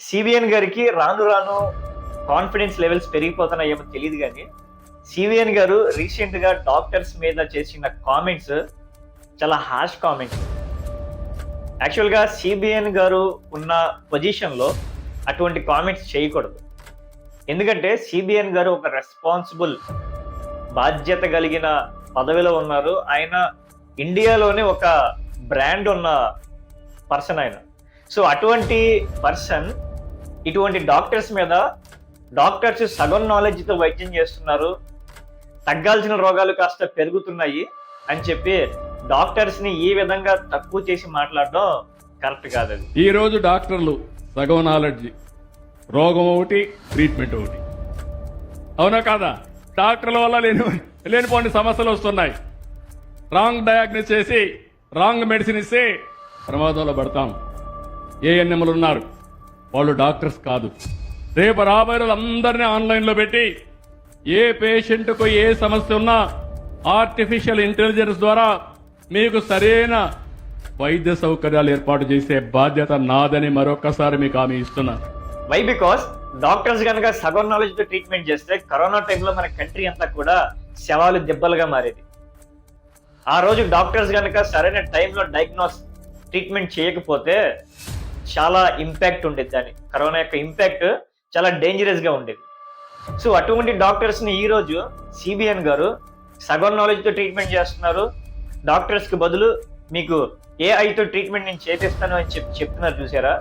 CBN గారికి రాను రాను కాన్ఫిడెన్స్ లెవెల్స్ పెరిగిపోతున్నాయేమో తెలియదు కానీ సివిఎన్ గారు రీసెంట్గా డాక్టర్స్ మీద చేసిన కామెంట్స్ చాలా హాష్ కామెంట్స్ యాక్చువల్గా సిబిఎన్ గారు ఉన్న పొజిషన్లో అటువంటి కామెంట్స్ చేయకూడదు. ఎందుకంటే సిబిఎన్ గారు ఒక రెస్పాన్సిబుల్ బాధ్యత కలిగిన పదవిలో ఉన్నారు. ఆయన ఇండియాలోనే ఒక బ్రాండ్ ఉన్న పర్సన్ ఆయన. సో అటువంటి పర్సన్ ఇటువంటి డాక్టర్స్ మీద డాక్టర్స్ సగం నాలెడ్జ్తో వైద్యం చేస్తున్నారు. తగ్గాల్సిన రోగాలు కాస్త పెరుగుతున్నాయి అని చెప్పి డాక్టర్స్ని ఈ విధంగా తక్కువ చేసి మాట్లాడడం కరెక్ట్ కాదు ఈరోజు ఈ రోజు డాక్టర్లు సగం నాలెడ్జ్ రోగం ఒకటి ట్రీట్మెంట్ ఒకటి. అవునా కాదా? డాక్టర్ల వల్ల లేని లేనిపోని సమస్యలు వస్తున్నాయి. రాంగ్ డయాగ్నోస్ చేసి రాంగ్ మెడిసిన్ ఇస్తే ప్రమాదంలో పడతాం. ఏఎన్ఎంలు ఉన్నారు? వాళ్ళు డాక్టర్స్ కాదు. రేపు రాబోయే రోజు అందరినీ ఆన్లైన్లో పెట్టి ఏ పేషెంట్కు ఏ సమస్య ఉన్నా ఆర్టిఫిషియల్ ఇంటెలిజెన్స్ ద్వారా మీకు సరైన వైద్య సౌకర్యాలు ఏర్పాటు చేసే బాధ్యత నాదని మరొకసారి మీకు హామీ ఇస్తున్నా. వై బికాస్ డాక్టర్స్ కనుక సగం నాలెడ్జ్తో ట్రీట్మెంట్ చేస్తే కరోనా టైంలో మన కంట్రీ అంతా కూడా శవాలు దెబ్బలుగా మారేది. ఆ రోజు డాక్టర్స్ కనుక సరైన టైంలో డయాగ్నోస్ ట్రీట్మెంట్ చేయకపోతే చాలా ఇంపాక్ట్ ఉండేది దాని. కరోనా యొక్క ఇంపాక్ట్ చాలా డేంజరస్గా ఉండేది. సో అటువంటి డాక్టర్స్ని ఈ రోజు సిబిఎన్ గారు సగం నాలెడ్జ్తో ట్రీట్మెంట్ చేస్తున్నారు. డాక్టర్స్కి బదులు మీకు ఏఐతో ట్రీట్మెంట్ నేను చేపిస్తాను అని చెప్పి చెప్తున్నారు చూసారా?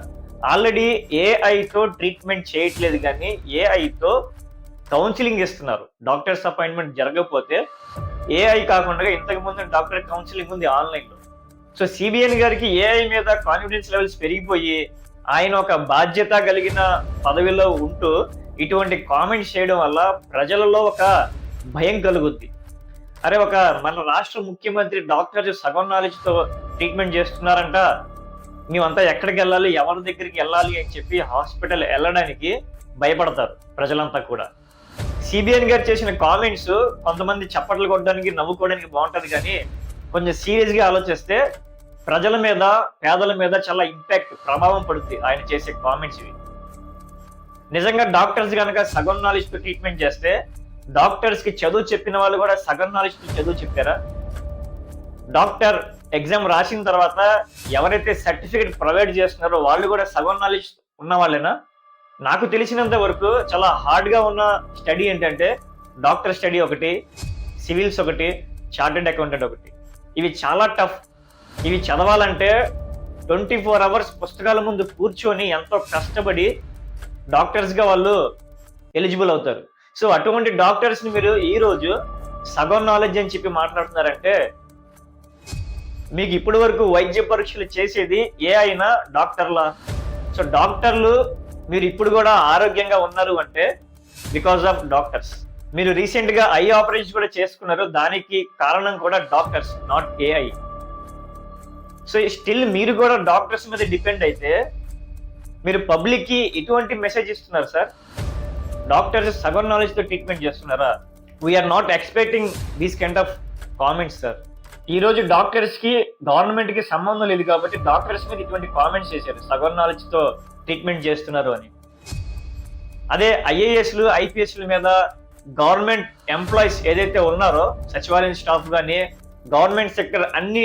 ఆల్రెడీ ఏఐతో ట్రీట్మెంట్ చేయట్లేదు కానీ ఏఐతో కౌన్సిలింగ్ ఇస్తున్నారు. డాక్టర్స్ అపాయింట్మెంట్ జరగకపోతే ఏఐ కాకుండా ఇంతకు ముందు డాక్టర్ కౌన్సిలింగ్ ఉంది ఆన్లైన్లో సో సిబిఎన్ గారికి ఏఐ మీద కాన్ఫిడెన్స్ లెవెల్స్ పెరిగిపోయి ఆయన ఒక బాధ్యత కలిగిన పదవిలో ఉంటూ ఇటువంటి కామెంట్స్ చేయడం వల్ల ప్రజలలో ఒక భయం కలుగుద్ది. అరే ఒక మన రాష్ట్ర ముఖ్యమంత్రి డాక్టర్ సగం నాలెడ్జ్తో ట్రీట్మెంట్ చేస్తున్నారంట. మేమంతా ఎక్కడికి వెళ్ళాలి ఎవరి దగ్గరికి వెళ్ళాలి అని చెప్పి హాస్పిటల్ వెళ్ళడానికి భయపడతారు ప్రజలంతా కూడా. సిబిఎన్ గారు చేసిన కామెంట్స్ కొంతమంది చప్పట్లు కొట్టడానికి నవ్వుకోవడానికి బాగుంటుంది కానీ కొంచెం సీరియస్గా ఆలోచిస్తే ప్రజల మీద పేదల మీద చాలా ఇంపాక్ట్ ప్రభావం పడుతుంది ఆయన చేసే కామెంట్స్ ఇవి. నిజంగా డాక్టర్స్ కనుక సగం నాలెడ్జ్తో ట్రీట్మెంట్ చేస్తే డాక్టర్స్కి చదువు చెప్పిన వాళ్ళు కూడా సగం నాలెడ్జ్తో చదువు చెప్పారా? డాక్టర్ ఎగ్జామ్ రాసిన తర్వాత ఎవరైతే సర్టిఫికేట్ ప్రొవైడ్ చేస్తున్నారో వాళ్ళు కూడా సగం నాలెడ్జ్ ఉన్న వాళ్ళేనా? నాకు తెలిసినంత వరకు చాలా హార్డ్గా ఉన్న స్టడీ ఏంటంటే డాక్టర్ స్టడీ ఒకటి సివిల్స్ ఒకటి చార్టెడ్ అకౌంటెంట్ ఒకటి. ఇవి చాలా టఫ్ ఇవి చదవాలంటే ట్వంటీ ఫోర్ అవర్స్ పుస్తకాల ముందు కూర్చొని ఎంతో కష్టపడి డాక్టర్స్గా వాళ్ళు ఎలిజిబుల్ అవుతారు. సో అటువంటి డాక్టర్స్ని మీరు ఈ రోజు సగం నాలెడ్జ్ అని చెప్పి మాట్లాడుతున్నారంటే మీకు ఇప్పటి వరకు వైద్య పరీక్షలు చేసేది ఏ అయినా డాక్టర్లా సో డాక్టర్లు మీరు ఇప్పుడు కూడా ఆరోగ్యంగా ఉన్నారు అంటే బికాస్ ఆఫ్ డాక్టర్స్ మీరు రీసెంట్గా ఐ ఆపరేషన్ కూడా చేసుకున్నారు. దానికి కారణం కూడా doctors not AI so still మీరు కూడా డాక్టర్స్ మీద డిపెండ్ అయితే మీరు పబ్లిక్కి ఎటువంటి మెసేజ్ ఇస్తున్నారు సార్ డాక్టర్స్ సగం నాలెడ్జ్తో ట్రీట్మెంట్ చేస్తున్నారా? We're not expecting these kind of comments sir ఈ రోజు డాక్టర్స్కి గవర్నమెంట్కి సంబంధం లేదు కాబట్టి డాక్టర్స్ మీద ఇటువంటి కామెంట్స్ చేశారు. సగం నాలెడ్జ్తో ట్రీట్మెంట్ చేస్తున్నారు అని. అదే ఐఏఎస్లు ఐపీఎస్ల మీద గవర్నమెంట్ ఎంప్లాయీస్ ఏదైతే ఉన్నారో సచివాలయం స్టాఫ్ కానీ గవర్నమెంట్ సెక్టర్ అన్ని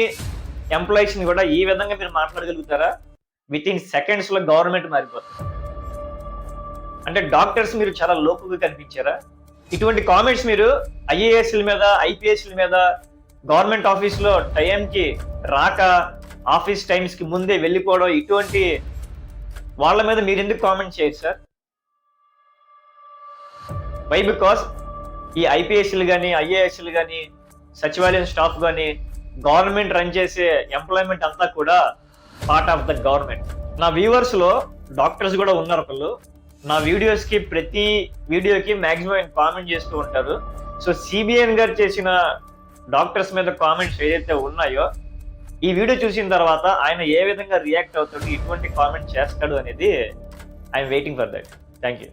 ఎంప్లాయీస్ని కూడా ఈ విధంగా మీరు మాట్లాడగలుగుతారా? విత్ ఇన్ సెకండ్స్లో గవర్నమెంట్ మారిపోతుంది. అంటే డాక్టర్స్ మీరు చాలా లోపుగా కనిపించారా? ఇటువంటి కామెంట్స్ మీరు ఐఏఎస్ల మీద ఐపీఎస్ల మీద గవర్నమెంట్ ఆఫీస్లో టైంకి రాక ఆఫీస్ టైమ్స్కి ముందే వెళ్ళిపోవడం ఇటువంటి వాళ్ళ మీద మీరు ఎందుకు కామెంట్ చేయరు సార్ వై బికాస్ ఈ ఐపీఎస్లు కానీ ఐఏఎస్లు కానీ సచివాలయం స్టాఫ్ కానీ గవర్నమెంట్ రన్ చేసే ఎంప్లాయ్మెంట్ అంతా కూడా పార్ట్ ఆఫ్ ద గవర్నమెంట్ నా వ్యూవర్స్లో డాక్టర్స్ కూడా ఉన్నారు ఒకళ్ళు. నా వీడియోస్కి ప్రతి వీడియోకి మాక్సిమం కామెంట్ చేస్తూ ఉంటారు. సో సిబిఎన్ గారు చేసిన డాక్టర్స్ మీద కామెంట్స్ ఏదైతే ఉన్నాయో ఈ వీడియో చూసిన తర్వాత ఆయన ఏ విధంగా రియాక్ట్ అవుతాడు ఎటువంటి కామెంట్ చేస్తాడు అనేది I'm waiting for that thank you